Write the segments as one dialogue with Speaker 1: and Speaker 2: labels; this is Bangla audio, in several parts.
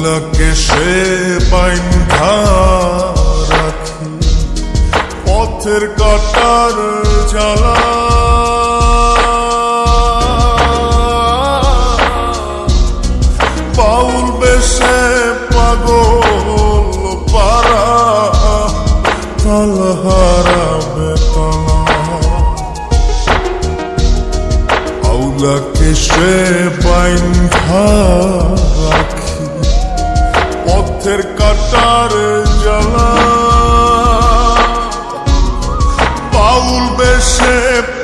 Speaker 1: আউলাকে সে বাইন্ধা রাখি পথের কাটার জ্বালা। বাউল বেশে পাগল পারা তালহারা বেতলা। আউলাকে সে বাইন্ধা রাখি পথের কাটার জ্বালা। পাউল বেশে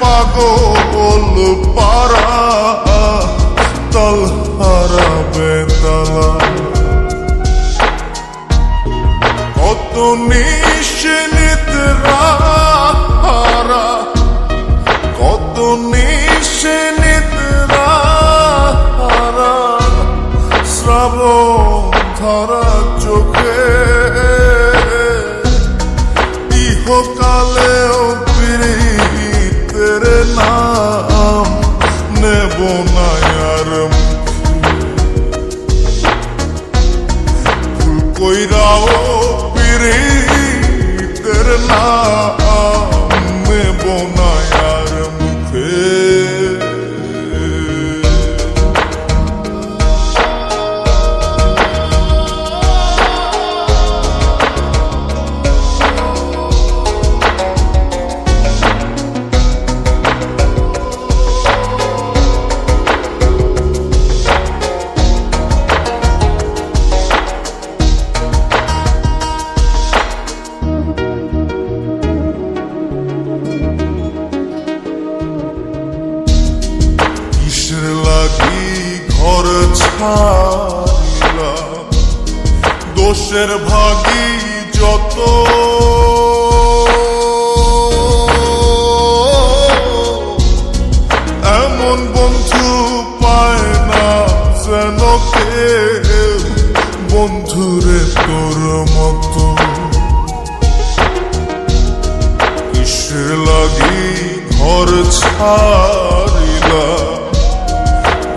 Speaker 1: পাগল পারা ফুল দোষের ভাগি যত। এমন বন্ধু পায় না যেন বন্ধুরে তোর মতো। লাগি ঘর ছাড়িলা?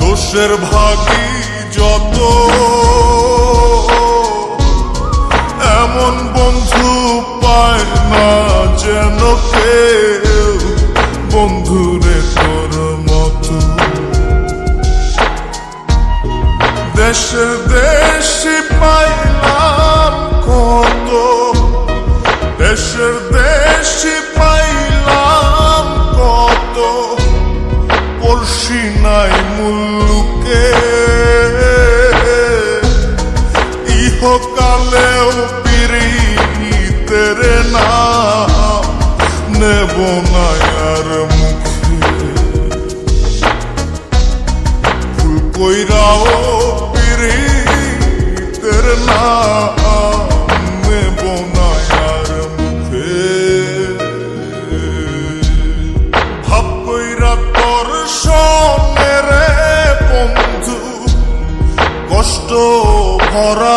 Speaker 1: দোষের ভাগি যত। এমন বন্ধু পায় না যেন কেউ। বন্ধুরে তোর মতো। দেশের দেশি পাইলাম কত? দেশের দেশি কত? নাই পিরিতের নাম নেব না আর মুখে ফুল কইরাও পিরিতের নাম নেব না আর মুখে ভাব তোর সঙ্গে রে বন্ধু কষ্ট ভরা